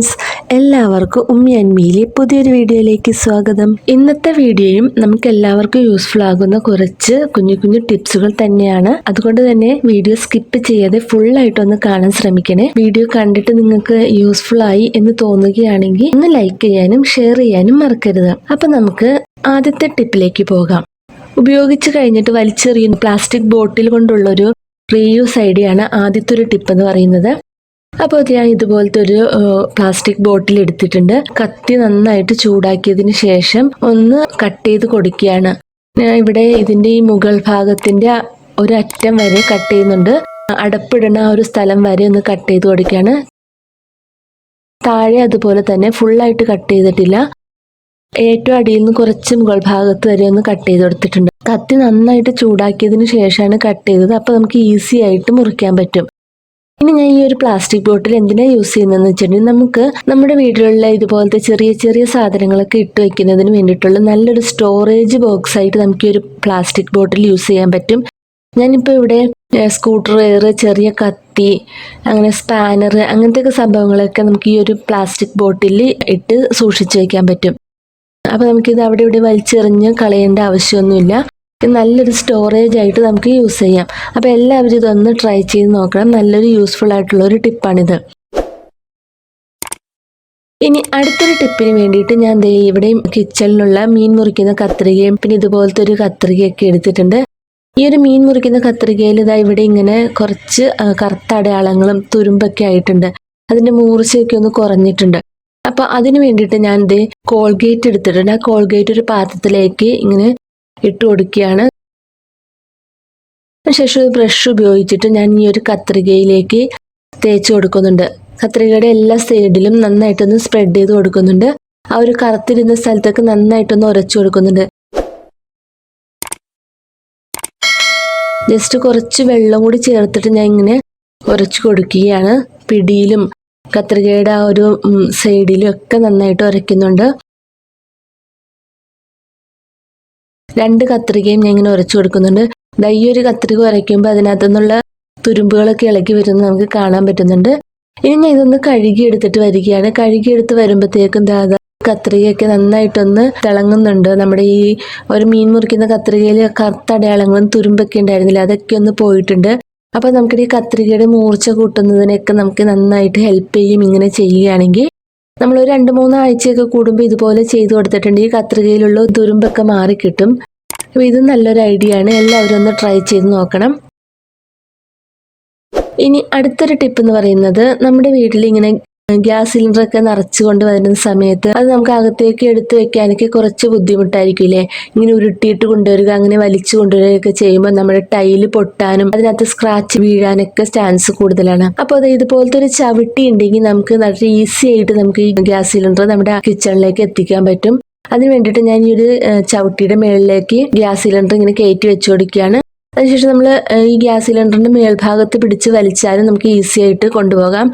Friends എല്ലാവർക്കും ഉമ്മി അൻമിയിലെ പുതിയൊരു വീഡിയോയിലേക്ക് സ്വാഗതം. ഇന്നത്തെ വീഡിയോയും നമുക്ക് എല്ലാവർക്കും യൂസ്ഫുൾ ആകുന്ന കുറച്ച് കുഞ്ഞു കുഞ്ഞു ടിപ്സുകൾ തന്നെയാണ്. അതുകൊണ്ട് തന്നെ വീഡിയോ സ്കിപ്പ് ചെയ്യാതെ ഫുൾ ആയിട്ട് ഒന്ന് കാണാൻ ശ്രമിക്കണേ. വീഡിയോ കണ്ടിട്ട് നിങ്ങൾക്ക് യൂസ്ഫുൾ ആയി എന്ന് തോന്നുകയാണെങ്കിൽ ഒന്ന് ലൈക്ക് ചെയ്യാനും ഷെയർ ചെയ്യാനും മറക്കരുത്. അപ്പൊ നമുക്ക് ആദ്യത്തെ ടിപ്പിലേക്ക് പോകാം. ഉപയോഗിച്ച് കഴിഞ്ഞിട്ട് വലിച്ചെറിയുന്ന പ്ലാസ്റ്റിക് ബോട്ടിൽ കൊണ്ടുള്ളൊരു റീയൂസ് ഐഡിയ ആണ് ആദ്യത്തെ ഒരു ടിപ്പ് എന്ന് പറയുന്നത്. അപ്പോൾ ഞാൻ ഇതുപോലത്തെ ഒരു പ്ലാസ്റ്റിക് ബോട്ടിൽ എടുത്തിട്ടുണ്ട്. കത്തി നന്നായിട്ട് ചൂടാക്കിയതിന് ശേഷം ഒന്ന് കട്ട് ചെയ്ത് കൊടുക്കുകയാണ്. ഞാൻ ഇവിടെ ഇതിന്റെ ഈ മുകൾ ഭാഗത്തിന്റെ ഒരു അറ്റം വരെ കട്ട് ചെയ്യുന്നുണ്ട്. അടപ്പിടണ ആ ഒരു സ്ഥലം വരെ ഒന്ന് കട്ട് ചെയ്ത് കൊടുക്കുകയാണ്. താഴെ അതുപോലെ തന്നെ ഫുള്ളായിട്ട് കട്ട് ചെയ്തിട്ടില്ല. ഏറ്റവും അടിയിൽ നിന്ന് കുറച്ച് മുകൾ ഭാഗത്ത് വരെ ഒന്ന് കട്ട് ചെയ്ത് കൊടുത്തിട്ടുണ്ട്. കത്തി നന്നായിട്ട് ചൂടാക്കിയതിന് ശേഷമാണ് കട്ട് ചെയ്തത്. അപ്പോൾ നമുക്ക് ഈസി ആയിട്ട് മുറിക്കാൻ പറ്റും. ഇനി ഞാൻ ഈ ഒരു പ്ലാസ്റ്റിക് ബോട്ടിൽ എന്തിനാ യൂസ് ചെയ്യുന്നതെന്ന് വെച്ചിട്ടുണ്ടെങ്കിൽ നമുക്ക് നമ്മുടെ വീട്ടിലുള്ള ഇതുപോലത്തെ ചെറിയ ചെറിയ സാധനങ്ങളൊക്കെ ഇട്ട് വെക്കുന്നതിന് വേണ്ടിയിട്ടുള്ള നല്ലൊരു സ്റ്റോറേജ് ബോക്സ് ആയിട്ട് നമുക്ക് ഈ ഒരു പ്ലാസ്റ്റിക് ബോട്ടിൽ യൂസ് ചെയ്യാൻ പറ്റും. ഞാനിപ്പോൾ ഇവിടെ സ്കൂട്ടർ എയർ ചെറിയ കത്തി അങ്ങനെ സ്പാനർ അങ്ങനത്തെയൊക്കെ സംഭവങ്ങളൊക്കെ നമുക്ക് ഈ ഒരു പ്ലാസ്റ്റിക് ബോട്ടിൽ ഇട്ട് സൂക്ഷിച്ചു വയ്ക്കാൻ പറ്റും. അപ്പോൾ നമുക്കിത് അവിടെ ഇവിടെ വലിച്ചെറിഞ്ഞ് കളയേണ്ട ആവശ്യമൊന്നുമില്ല. നല്ലൊരു സ്റ്റോറേജ് ആയിട്ട് നമുക്ക് യൂസ് ചെയ്യാം. അപ്പോൾ എല്ലാവരും ഇതൊന്ന് ട്രൈ ചെയ്ത് നോക്കണം. നല്ലൊരു യൂസ്ഫുൾ ആയിട്ടുള്ള ഒരു ടിപ്പാണിത് ഇനി അടുത്തൊരു ടിപ്പിന് വേണ്ടിയിട്ട് ഞാൻ ദേ ഇവിടെയും കിച്ചണിലുള്ള മീൻ മുറിക്കുന്ന കത്രികയും പിന്നെ ഇതുപോലത്തെ ഒരു കത്രികയൊക്കെ എടുത്തിട്ടുണ്ട്. ഈ ഒരു മീൻ മുറിക്കുന്ന കത്രികയിൽ ഇതാ ഇവിടെ ഇങ്ങനെ കുറച്ച് കറുത്ത അടയാളങ്ങളും തുരുമ്പൊക്കെ ആയിട്ടുണ്ട്. അതിന്റെ മൂർച്ചയൊക്കെ ഒന്ന് കുറഞ്ഞിട്ടുണ്ട്. അപ്പൊ അതിന് വേണ്ടിയിട്ട് ഞാൻ ദേ കോൾഗേറ്റ് എടുത്തിട്ടുണ്ട്. ആ കോൾഗേറ്റ് ഒരു പാത്രത്തിലേക്ക് ഇങ്ങനെ ഇട്ട് കൊടുക്കുകയാണ്. ശേഷം ബ്രഷ് ഉപയോഗിച്ചിട്ട് ഞാൻ ഈ ഒരു കത്രികയിലേക്ക് തേച്ച് കൊടുക്കുന്നുണ്ട്. കത്രികയുടെ എല്ലാ സൈഡിലും നന്നായിട്ടൊന്ന് സ്പ്രെഡ് ചെയ്ത് കൊടുക്കുന്നുണ്ട്. ആ ഒരു കറുത്തിരുന്ന സ്ഥലത്തേക്ക് നന്നായിട്ടൊന്ന് ഉരച്ചു കൊടുക്കുന്നുണ്ട്. ജസ്റ്റ് കുറച്ച് വെള്ളം കൂടി ചേർത്തിട്ട് ഞാൻ ഇങ്ങനെ ഉരച്ചു കൊടുക്കുകയാണ്. പിടിയിലും കത്രികയുടെ ആ ഒരു സൈഡിലും ഒക്കെ നന്നായിട്ട് ഉരയ്ക്കുന്നുണ്ട്. രണ്ട് കത്രികയും ഞാൻ ഇങ്ങനെ ഉരച്ചു കൊടുക്കുന്നുണ്ട്. ഈ ഒരു കത്രിക ഉരയ്ക്കുമ്പോൾ അതിനകത്തു നിന്നുള്ള തുരുമ്പുകളൊക്കെ ഇളക്കി വരുന്നത് നമുക്ക് കാണാൻ പറ്റുന്നുണ്ട്. ഇനി ഞാൻ ഇതൊന്ന് കഴുകി എടുത്തിട്ട് വരികയാണ്. കഴുകി എടുത്ത് വരുമ്പോഴത്തേക്കും ദാദാ കത്രികയൊക്കെ നന്നായിട്ടൊന്ന് തിളങ്ങുന്നുണ്ട്. നമ്മുടെ ഈ ഒരു മീൻ മുറിക്കുന്ന കത്രികയിൽ കറുത്ത അടയാളങ്ങളും തുരുമ്പൊക്കെ ഉണ്ടായിരുന്നില്ല അതൊക്കെ ഒന്ന് പോയിട്ടുണ്ട്. അപ്പോൾ നമുക്ക് ഈ കത്രികയുടെ മൂർച്ച കൂട്ടുന്നതിനൊക്കെ നമുക്ക് നന്നായിട്ട് ഹെൽപ്പ് ചെയ്യും ഇങ്ങനെ ചെയ്യുകയാണെങ്കിൽ. നമ്മൾ ഒരു രണ്ട് മൂന്ന് ആഴ്ചയൊക്കെ കൂടുമ്പോൾ ഇതുപോലെ ചെയ്തു കൊടുത്തിട്ടുണ്ട്. ഈ കത്രികയിലുള്ള തുരുമ്പൊക്കെ മാറിക്കിട്ടും അപ്പോൾ ഇത് നല്ലൊരു ഐഡിയ ആണ്. എല്ലാവരും ഒന്ന് ട്രൈ ചെയ്ത് നോക്കണം. ഇനി അടുത്തൊരു ടിപ്പ് എന്ന് പറയുന്നത് നമ്മുടെ വീട്ടിൽ ഇങ്ങനെ ഗ്യാസ് സിലിണ്ടർ ഒക്കെ നിറച്ചു കൊണ്ട് വരുന്ന സമയത്ത് അത് നമുക്ക് അകത്തേക്ക് എടുത്തു വെക്കാനൊക്കെ കുറച്ച് ബുദ്ധിമുട്ടായിരിക്കില്ലേ ഇങ്ങനെ ഉരുട്ടിയിട്ട് കൊണ്ടുവരിക അങ്ങനെ വലിച്ചു കൊണ്ടുവരികയൊക്കെ ചെയ്യുമ്പോൾ നമ്മുടെ ടൈൽ പൊട്ടാനും അതിനകത്ത് സ്ക്രാച്ച് വീഴാനൊക്കെ ചാൻസ് കൂടുതലാണ്. അപ്പോൾ അത് ഇതുപോലത്തെ ഒരു ചവിട്ടി ഉണ്ടെങ്കിൽ നമുക്ക് നല്ല ഈസി ആയിട്ട് നമുക്ക് ഈ ഗ്യാസ് സിലിണ്ടർ നമ്മുടെ കിച്ചണിലേക്ക് എത്തിക്കാൻ പറ്റും. അതിന് വേണ്ടിയിട്ട് ഞാൻ ഈ ഒരു ചവിട്ടിയുടെ മേളിലേക്ക് ഗ്യാസ് സിലിണ്ടർ ഇങ്ങനെ കയറ്റി വെച്ചു കൊടുക്കുകയാണ്. അതിനുശേഷം നമ്മൾ ഈ ഗ്യാസ് സിലിണ്ടറിന്റെ മേൽഭാഗത്ത് പിടിച്ച് വലിച്ചാലും നമുക്ക് ഈസി ആയിട്ട് കൊണ്ടുപോകാം.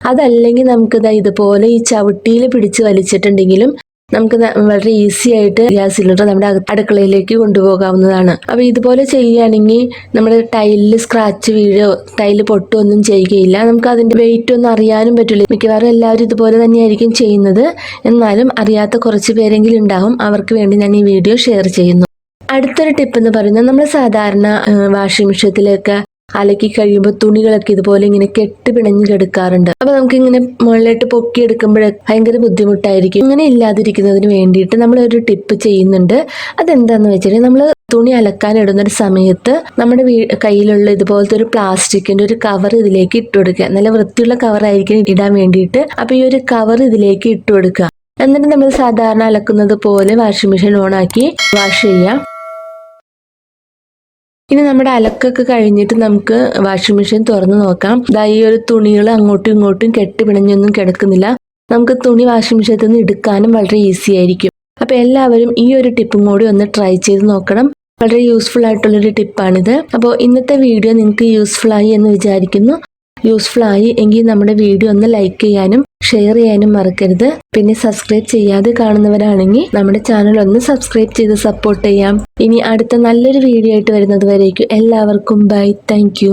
അതല്ലെങ്കിൽ നമുക്കിത് ഇതുപോലെ ഈ ചവിട്ടിയിൽ പിടിച്ച് വലിച്ചിട്ടുണ്ടെങ്കിലും നമുക്ക് വളരെ ഈസി ആയിട്ട് ഗ്യാസ് സിലിണ്ടർ നമ്മുടെ അടുക്കളയിലേക്ക് കൊണ്ടുപോകാവുന്നതാണ്. അപ്പോൾ ഇതുപോലെ ചെയ്യുകയാണെങ്കിൽ നമ്മുടെ ടൈലിൽ സ്ക്രാച്ച് വീഴോ ടൈൽ പൊട്ടോ ഒന്നും ചെയ്യുകയില്ല. നമുക്ക് അതിന്റെ വെയിറ്റ് ഒന്നും അറിയാനും പറ്റില്ല. മിക്കവാറും എല്ലാവരും ഇതുപോലെ തന്നെയായിരിക്കും ചെയ്യുന്നത്. എന്നാലും അറിയാത്ത കുറച്ച് പേരെങ്കിലും ഉണ്ടാവും. അവർക്ക് വേണ്ടി ഞാൻ ഈ വീഡിയോ ഷെയർ ചെയ്യുന്നു. അടുത്തൊരു ടിപ്പ് എന്ന് പറയുന്നത് നമ്മൾ സാധാരണ വാഷിംഗ് മെഷീനിലേക്ക് അലക്കി കഴിയുമ്പോൾ തുണികളൊക്കെ ഇതുപോലെ ഇങ്ങനെ കെട്ട് പിണഞ്ഞു കിടക്കാറുണ്ട്. അപ്പൊ നമുക്ക് ഇങ്ങനെ മുകളിലോട്ട് പൊക്കി എടുക്കുമ്പോഴേ ഭയങ്കര ബുദ്ധിമുട്ടായിരിക്കും. ഇങ്ങനെ ഇല്ലാതിരിക്കുന്നതിന് വേണ്ടിയിട്ട് നമ്മൾ ഒരു ടിപ്പ് ചെയ്യുന്നുണ്ട്. അതെന്താന്ന് വെച്ചാൽ നമ്മൾ തുണി അലക്കാൻ ഇടുന്ന ഒരു സമയത്ത് നമ്മുടെ വീ കയ്യിലുള്ള ഇതുപോലത്തെ ഒരു പ്ലാസ്റ്റിക്കിന്റെ ഒരു കവർ ഇതിലേക്ക് ഇട്ട് കൊടുക്കുക. നല്ല വൃത്തിയുള്ള കവർ ആയിരിക്കും ഇടാൻ വേണ്ടിയിട്ട്. അപ്പൊ ഈ ഒരു കവർ ഇതിലേക്ക് ഇട്ട് കൊടുക്കുക. എന്നിട്ട് നമ്മൾ സാധാരണ അലക്കുന്നത് പോലെ വാഷിംഗ് മെഷീൻ ഓൺ ആക്കി വാഷ് ചെയ്യാം ഇനി നമ്മുടെ അലക്കൊക്കെ കഴിഞ്ഞിട്ട് നമുക്ക് വാഷിംഗ് മെഷീൻ തുറന്നു നോക്കാം. ദാ ഈ ഒരു തുണികൾ അങ്ങോട്ടും ഇങ്ങോട്ടും കെട്ടി പിണഞ്ഞൊന്നും കിടക്കുന്നില്ല. നമുക്ക് തുണി വാഷിംഗ് മെഷീനിൽ നിന്ന് എടുക്കാനും വളരെ ഈസി ആയിരിക്കും. അപ്പോൾ എല്ലാവരും ഈ ഒരു ടിപ്പും കൂടി ഒന്ന് ട്രൈ ചെയ്ത് നോക്കണം. വളരെ യൂസ്ഫുൾ ആയിട്ടുള്ളൊരു ടിപ്പാണിത് അപ്പോൾ ഇന്നത്തെ വീഡിയോ നിങ്ങൾക്ക് യൂസ്ഫുൾ ആയി എന്ന് വിചാരിക്കുന്നു. യൂസ്ഫുൾ ആയി. എങ്കിൽ നമ്മുടെ വീഡിയോ ഒന്ന് ലൈക്ക് ചെയ്യാനും ഷെയർ ചെയ്യാനും മറക്കരുത്. പിന്നെ സബ്സ്ക്രൈബ് ചെയ്യാതെ കാണുന്നവരാണെങ്കിൽ നമ്മുടെ ചാനൽ ഒന്ന് സബ്സ്ക്രൈബ് ചെയ്ത് സപ്പോർട്ട് ചെയ്യാം. ഇനി അടുത്ത നല്ലൊരു വീഡിയോ ആയിട്ട് വരുന്നത് വരേക്കും. എല്ലാവർക്കും ബൈ താങ്ക്